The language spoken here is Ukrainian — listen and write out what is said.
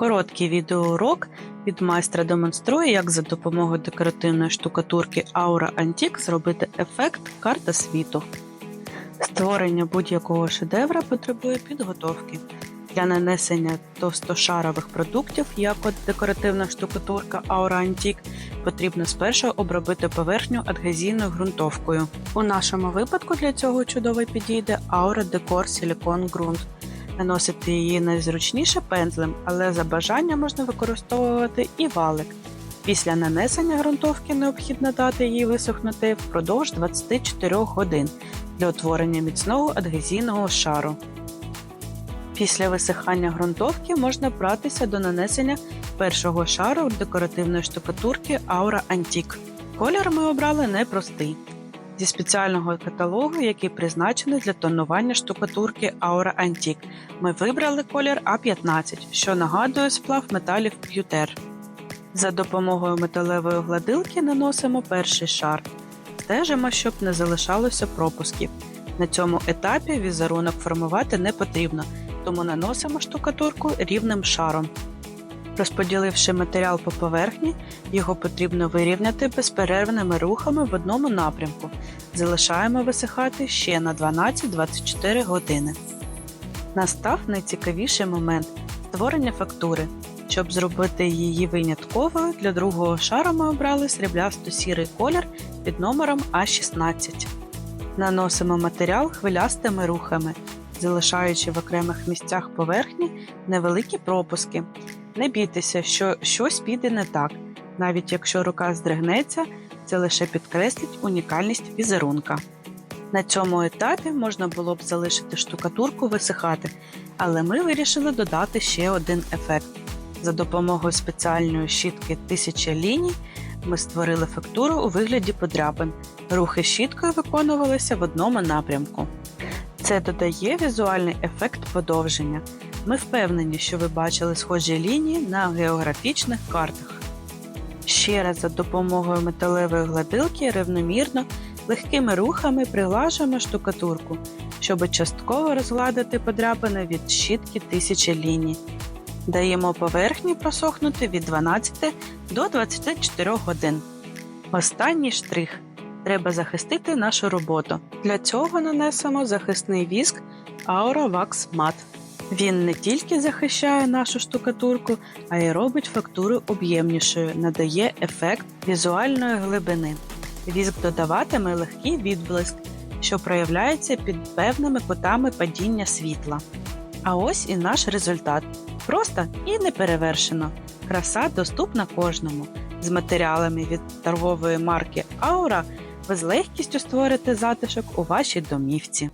Короткий відеоурок від майстра демонструє, як за допомогою декоративної штукатурки Aura Antique зробити ефект карта світу. Створення будь-якого шедевра потребує підготовки. Для нанесення товстошарових продуктів, як от декоративна штукатурка Aura Antique, потрібно спершу обробити поверхню адгезійною ґрунтовкою. У нашому випадку для цього чудово підійде Aura Decor Silicone ґрунт. Наносити її найзручніше пензлем, але за бажанням можна використовувати і валик. Після нанесення ґрунтовки необхідно дати їй висохнути впродовж 24 годин для утворення міцного адгезійного шару. Після висихання ґрунтовки можна братися до нанесення першого шару декоративної штукатурки Aura Antique. Колір ми обрали непростий. Зі спеціального каталогу, який призначений для тонування штукатурки Aura Antique, ми вибрали колір А15, що нагадує сплав металів п'ютер. За допомогою металевої гладилки наносимо перший шар. Стежимо, щоб не залишалося пропусків. На цьому етапі візерунок формувати не потрібно, тому наносимо штукатурку рівним шаром. Розподіливши матеріал по поверхні, його потрібно вирівняти безперервними рухами в одному напрямку. Залишаємо висихати ще на 12-24 години. Настав найцікавіший момент створення фактури. Щоб зробити її винятковою, для другого шару ми обрали сріблясто-сірий колір під номером А16. Наносимо матеріал хвилястими рухами, залишаючи в окремих місцях поверхні невеликі пропуски. Не бійтеся, що щось піде не так. Навіть якщо рука здригнеться, це лише підкреслить унікальність візерунка. На цьому етапі можна було б залишити штукатурку висихати, але ми вирішили додати ще один ефект. За допомогою спеціальної щітки 1000 ліній ми створили фактуру у вигляді подряпин. Рухи щіткою виконувалися в одному напрямку. Це додає візуальний ефект подовження. Ми впевнені, що ви бачили схожі лінії на географічних картах. Ще раз за допомогою металевої гладилки рівномірно, легкими рухами приглажуємо штукатурку, щоб частково розгладити подряпини від щітки 1000 ліній. Даємо поверхні просохнути від 12 до 24 годин. Останній штрих. Треба захистити нашу роботу. Для цього нанесемо захисний віск Aura Wax Matte. Він не тільки захищає нашу штукатурку, а й робить фактуру об'ємнішою, надає ефект візуальної глибини. Віск додаватиме легкий відблиск, що проявляється під певними кутами падіння світла. А ось і наш результат. Просто і неперевершено. Краса доступна кожному. З матеріалами від торгової марки Aura ви з легкістю створите затишок у вашій домівці.